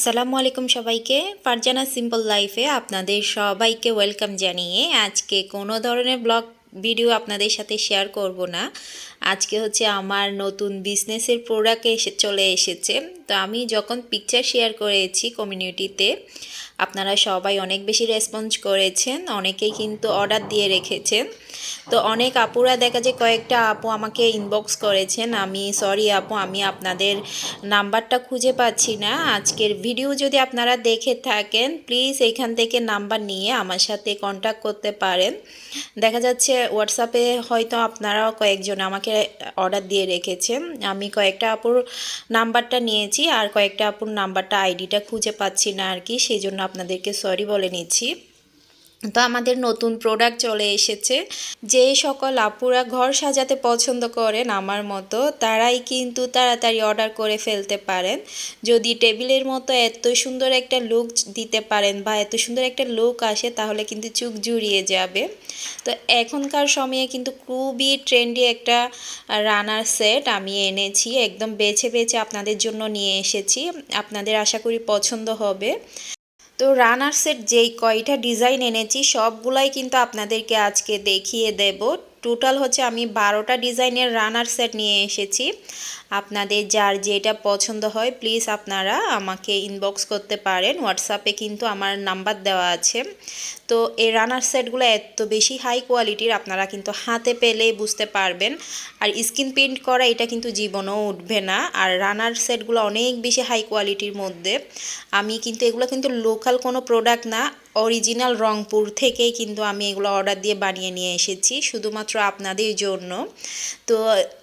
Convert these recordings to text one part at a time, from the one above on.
আসসালামু আলাইকুম সবাইকে। ফারজানা সিম্পল লাইফে আপনাদের সবাইকে ওয়েলকাম জানিয়ে আজকে কোনো ধরনের ব্লগ ভিডিও আপনাদের সাথে শেয়ার করব না। আজকে হচ্ছে আমার নতুন বিজনেসের প্রোডাক্ট এসে চলে এসেছে। তো আমি যখন পিকচার শেয়ার করেছি কমিউনিটিতে আপনারা সবাই অনেক বেশি রেসপন্স করেছেন, অনেকেই কিন্তু অর্ডার দিয়ে রেখেছেন। তো অনেক আপুরা দেখা যায় কয়েকটা আপু আমাকে ইনবক্স করেছেন, আমি সরি আপু, আমি আপনাদের নাম্বারটা খুঁজে পাচ্ছি না। আজকের ভিডিও যদি আপনারা দেখে থাকেন প্লিজ এখান থেকে নাম্বার নিয়ে আমার সাথে কন্ট্যাক্ট করতে পারেন। দেখা যাচ্ছে হোয়াটসঅ্যাপে হয়তো আপনারা কয়েকজন আমাকে অর্ডার দিয়ে রেখেছেন। আমি কয়েকটা আপুর নাম্বারটা নিয়েছি আর কয়েকটা আপুর নাম্বারটা আইডিটা খুঁজে পাচ্ছি না আর কি, সেই জন্য আপনাদেরকে সরি বলে নিচ্ছি। তো আমাদের নতুন প্রোডাক্ট চলে এসেছে। যে সকল আপুরা ঘর সাজাতে পছন্দ করেন আমার মতো, তারাই কিন্তু তাড়াতাড়ি অর্ডার করে ফেলতে পারেন। যদি টেবিলের মতো এত সুন্দর একটা লুক দিতে পারেন বা এত সুন্দর একটা লুক আসে, তাহলে কিন্তু চুক জুড়িয়ে যাবে। তো এখনকার সময়ে কিন্তু খুবই ট্রেন্ডি একটা রানার সেট আমি এনেছি, একদম বেছে বেছে আপনাদের জন্য নিয়ে এসেছি। আপনাদের আশা করি পছন্দ হবে। তো রানার সেট যেই কয়টা ডিজাইন এনেছি সবগুলাই কিন্তু আপনাদেরকে আজকে দেখিয়ে দেব। টোটাল হচ্ছে আমি বারোটা ডিজাইনের রানার সেট নিয়ে এসেছি। আপনাদের যার যেটা পছন্দ হয় প্লিজ আপনারা আমাকে ইনবক্স করতে পারেন। হোয়াটসঅ্যাপে কিন্তু আমার নাম্বার দেওয়া আছে। তো এই রানার সেটগুলো এত বেশি হাই কোয়ালিটির আপনারা কিন্তু হাতে পেলেই বুঝতে পারবেন। আর স্কিন প্রিন্ট করা এটা কিন্তু জীবনেও উঠবে না। আর রানার সেটগুলো অনেক বেশি হাই কোয়ালিটির মধ্যে। আমি কিন্তু এগুলো কিন্তু লোকাল কোনো প্রোডাক্ট না। অরিজিনাল রংপুর থেকেই কিন্তু আমি এগুলো অর্ডার দিয়ে বানিয়ে নিয়ে এসেছি, শুধুমাত্র আপনাদের জন্য। তো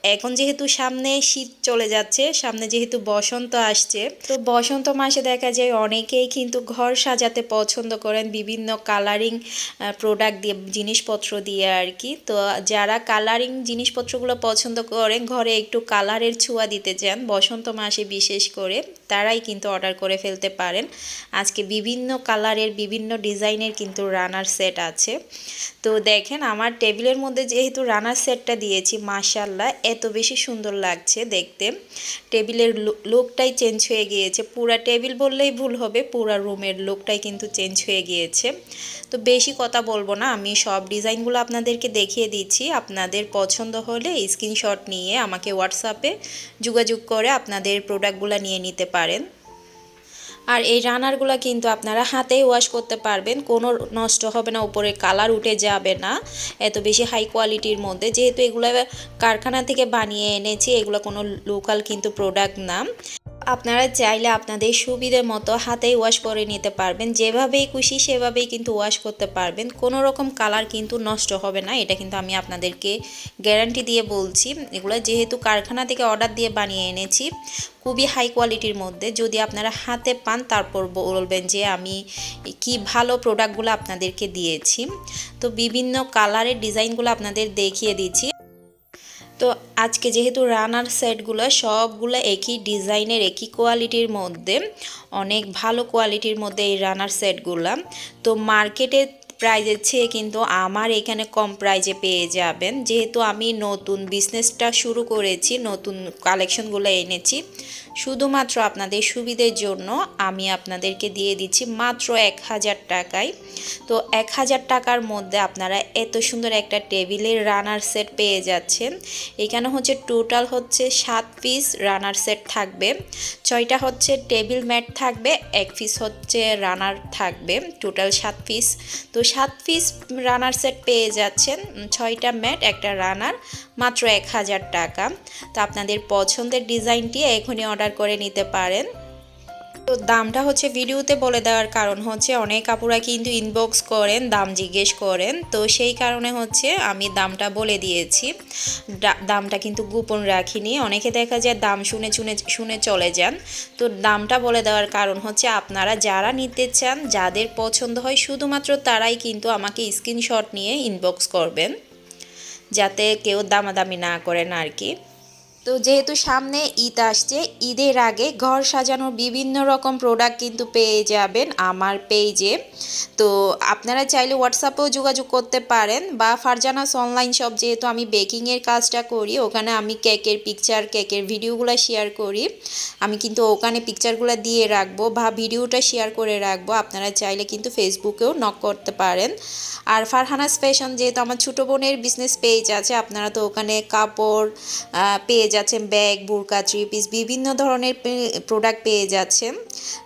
এখন যেহেতু সামনে শীত চলে যাচ্ছে, সামনে যেহেতু বসন্ত আসছে, তো বসন্ত মাসে দেখা যায় অনেকেই কিন্তু ঘর সাজাতে পছন্দ করেন বিভিন্ন কালারিং প্রোডাক্ট দিয়ে, জিনিসপত্র দিয়ে আর কি। তো যারা কালারিং জিনিসপত্রগুলো পছন্দ করেন, ঘরে একটু কালারের ছোঁয়া দিতে চান, বসন্ত মাসে বিশেষ করে তারাই কিন্তু অর্ডার করে ফেলতে পারেন। আজকে বিভিন্ন কালারের, বিভিন্ন ডিজাইনের কিন্তু রানার সেট আছে। তো দেখেন, আমার টেবিলের মধ্যে যেহেতু রানার সেটটা দিয়েছি মাশাল্লাহ এত বেশি সুন্দর লাগছে দেখতে। টেবিলের লুকটাই চেঞ্জ হয়ে গিয়েছে। পুরা টেবিল বললেই ভুল হবে, পুরা রুমের লুকটাই কিন্তু চেঞ্জ হয়ে গিয়েছে। তো বেশি কথা বলব না, আমি সব ডিজাইনগুলো আপনাদেরকে দেখিয়ে দিচ্ছি। আপনাদের পছন্দ হলে স্ক্রিনশট নিয়ে আমাকে হোয়াটসঅ্যাপে যোগাযোগ করে আপনাদের প্রোডাক্টগুলো নিয়ে নিতে পারেন। আর এই রানারগুলো কিন্তু আপনারা হাতেই ওয়াশ করতে পারবেন। কোনো নষ্ট হবে না উপরে কালার উঠে যাবে না। এত বেশি হাই কোয়ালিটির মধ্যে। যেহেতু এগুলো কারখানা থেকে বানিয়ে এনেছি, এগুলো কোনো লোকাল কিন্তু প্রোডাক্ট না। আপনারা চাইলে আপনাদের সুবিধে মতো হাতেই ওয়াশ করে নিতে পারবেন। যেভাবেই খুশি সেভাবেই কিন্তু ওয়াশ করতে পারবেন। কোনো রকম কালার কিন্তু নষ্ট হবে না। এটা কিন্তু আমি আপনাদেরকে গ্যারান্টি দিয়ে বলছি। এগুলো যেহেতু কারখানা থেকে অর্ডার দিয়ে বানিয়ে এনেছি, খুবই হাই কোয়ালিটির মধ্যে। যদি আপনারা হাতে পান, তারপর বলবেন যে আমি কি ভালো প্রোডাক্টগুলো আপনাদেরকে দিয়েছি। তো বিভিন্ন কালারের ডিজাইনগুলো আপনাদের দেখিয়ে দিচ্ছি। তো আজকে যেহেতু রানার সেটগুলো সবগুলো একই ডিজাইনের, একই কোয়ালিটির মধ্যে, অনেক ভালো কোয়ালিটির মধ্যে এই রানার সেটগুলো, তো মার্কেটে প্রাইজের চেয়ে কিন্তু আমার এখানে কম প্রাইজে পেয়ে যাবেন। যেহেতু আমি নতুন বিজনেসটা শুরু করেছি, নতুন কালেকশনগুলো এনেছি শুধুমাত্র আপনাদের সুবিধের জন্য আমি আপনাদেরকে দিয়ে দিচ্ছি মাত্র এক হাজার টাকায়। তো এক হাজার টাকার মধ্যে আপনারা এত সুন্দর একটা টেবিলের রানার সেট পেয়ে যাচ্ছেন। এখানে হচ্ছে টোটাল হচ্ছে সাত পিস রানার সেট থাকবে। ছয়টা হচ্ছে টেবিল ম্যাট থাকবে, এক পিস হচ্ছে রানার থাকবে টোটাল সাত পিস তো সাত পিস রানার সেট পেয়ে যাচ্ছেন, ছয়টা ম্যাট একটা রানার মাত্র এক হাজার টাকা। তো আপনাদের পছন্দের ডিজাইনটি এখনই অর্ডার করে নিতে পারেন। তো দামটা হচ্ছে ভিডিওতে বলে দেওয়ার কারণ হচ্ছে অনেক কাপড়া কিন্তু ইনবক্স করেন, দাম জিজ্ঞেস করেন। তো সেই কারণে হচ্ছে আমি দামটা বলে দিয়েছি। দামটা কিন্তু গোপন রাখিনি। অনেকে দেখা যায় দাম শুনে শুনে শুনে চলে যান। তো দামটা বলে দেওয়ার কারণ হচ্ছে আপনারা যারা নিতে চান, যাদের পছন্দ হয়, শুধুমাত্র তারাই কিন্তু আমাকে স্ক্রিনশট নিয়ে ইনবক্স করবেন। যাতে কেউ দামাদামি না করেন আর কি। তো যেহেতু সামনে ঈদ আসছে, ঈদের আগে ঘর সাজানোর বিভিন্ন রকম প্রোডাক্ট কিন্তু পেয়ে যাবেন আমার পেজে তো আপনারা চাইলে হোয়াটসঅ্যাপেও যোগাযোগ করতে পারেন বা ফারজানাস অনলাইন শপ যেহেতু আমি বেকিংয়ের কাজটা করি, ওখানে আমি কেকের পিকচার কেকের ভিডিওগুলো শেয়ার করি। আমি কিন্তু ওখানে পিকচারগুলো দিয়ে রাখব বা ভিডিওটা শেয়ার করে রাখব, আপনারা চাইলে কিন্তু ফেসবুকেও নক করতে পারেন। আর ফারহানাস ফ্যাশন যেহেতু আমার ছোটো বোনের বিজনেস পেজ আছে, আপনারা তো ওখানে কাপড় পেয়ে যাচ্ছেন, ব্যাগ, বুরকা, থ্রি পিস, বিভিন্ন ধরনের প্রোডাক্ট পেয়ে যাচ্ছেন।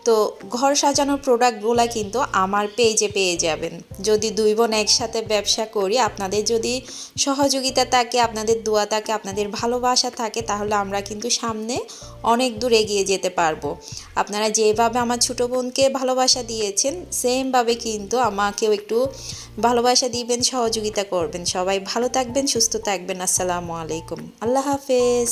তো ঘর সাজানোর প্রোডাক্টগুলো কিন্তু আমার পেজে পেয়ে যাবেন। যদি দুই বোন একসাথে ব্যবসা করি, আপনাদের যদি সহযোগিতা থাকে, আপনাদের দোয়া থাকে, আপনাদের ভালোবাসা থাকে, তাহলে আমরা কিন্তু সামনে অনেক দূর এগিয়ে যেতে পারব। আপনারা যেভাবে আমার ছোটো বোনকে ভালোবাসা দিয়েছেন, সেমভাবে কিন্তু আমাকেও একটু ভালোবাসা দিবেন, সহযোগিতা করবেন। সবাই ভালো থাকবেন, সুস্থ থাকবেন। আসসালামু আলাইকুম। আল্লাহ হাফেজ।